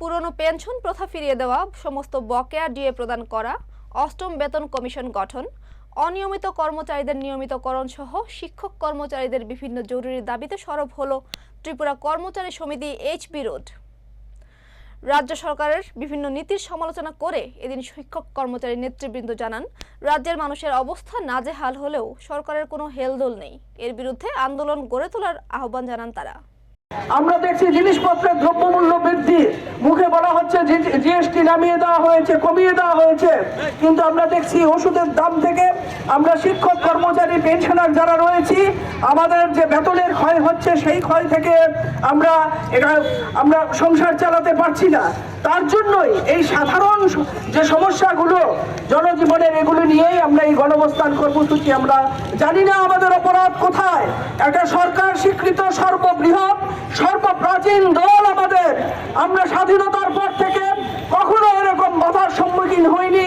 পুরনো পেনশন প্রথা ফিরিয়ে দেওয়া, সমস্ত বকেয়া ডিএ প্রদান করা, অষ্টম বেতন কমিশন গঠন, অনিয়মিত কর্মচারীদের নিয়মিতকরণ সহ শিক্ষক কর্মচারীদের বিভিন্ন জরুরি দাবিতে সরব হল ত্রিপুরা কর্মচারী সমিতি এইচ বিরোধ রাজ্য সরকারের বিভিন্ন নীতির সমালোচনা করে এদিন শিক্ষক কর্মচারী নেতৃবৃন্দ জানান, রাজ্যের মানুষের অবস্থা নাজেহাল হলেও সরকারের কোনো হেলদোল নেই। এর বিরুদ্ধে আন্দোলন গড়ে তোলার আহ্বান জানান তারা। আমরা দেখছি জিনিসপত্রের দ্রব্যমূল্য বৃদ্ধি। মুখে বলা হচ্ছে জিএসটি নামিয়ে দেওয়া হয়েছে, কমিয়ে দেওয়া হয়েছে। কিন্তু আমরা দেখছি ওষুধের দাম থেকে আমরা শিক্ষক, কর্মচারী, পেনশনার যারা রয়েছি, আমাদের যে বেতনের ক্ষয় হচ্ছে, সেই ক্ষয় থেকে আমরা এটা আমরা সংসার চালাতে পারছি না। তার জন্যই এই সাধারণ যে সমস্যাগুলো, জনজীবনের এগুলো নিয়েই আমরা এই গণবস্থান কর্মসূচি আমরা জানি না আমাদের অপরাধ। সর্বপ্রাচীন দল আমাদের। আমরা স্বাধীনতার পর থেকে কখনো এরকম বাধার সম্মুখীন হইনি।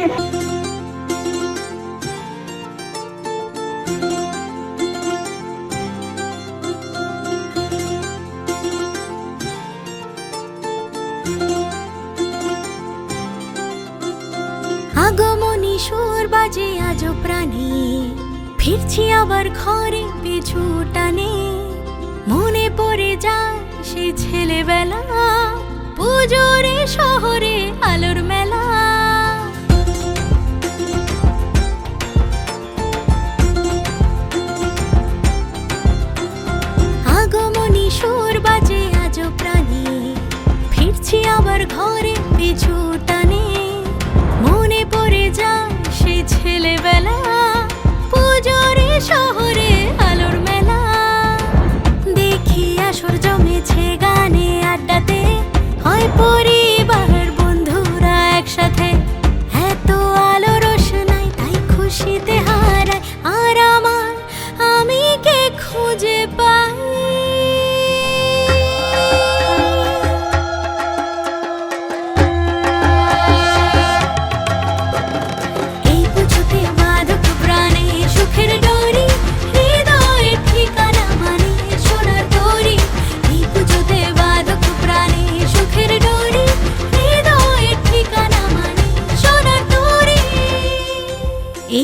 আগমনী সুর বাজে আজ প্রাণী। ফিরছি আবার ঘরে, পিছু টানে। যায় সে ছেলেবেলা, পুজোরে শহরে আলোর মেলা। আগমনী সুর বাজে আজ প্রাণী, ফিরছি আবার ঘরে পিছু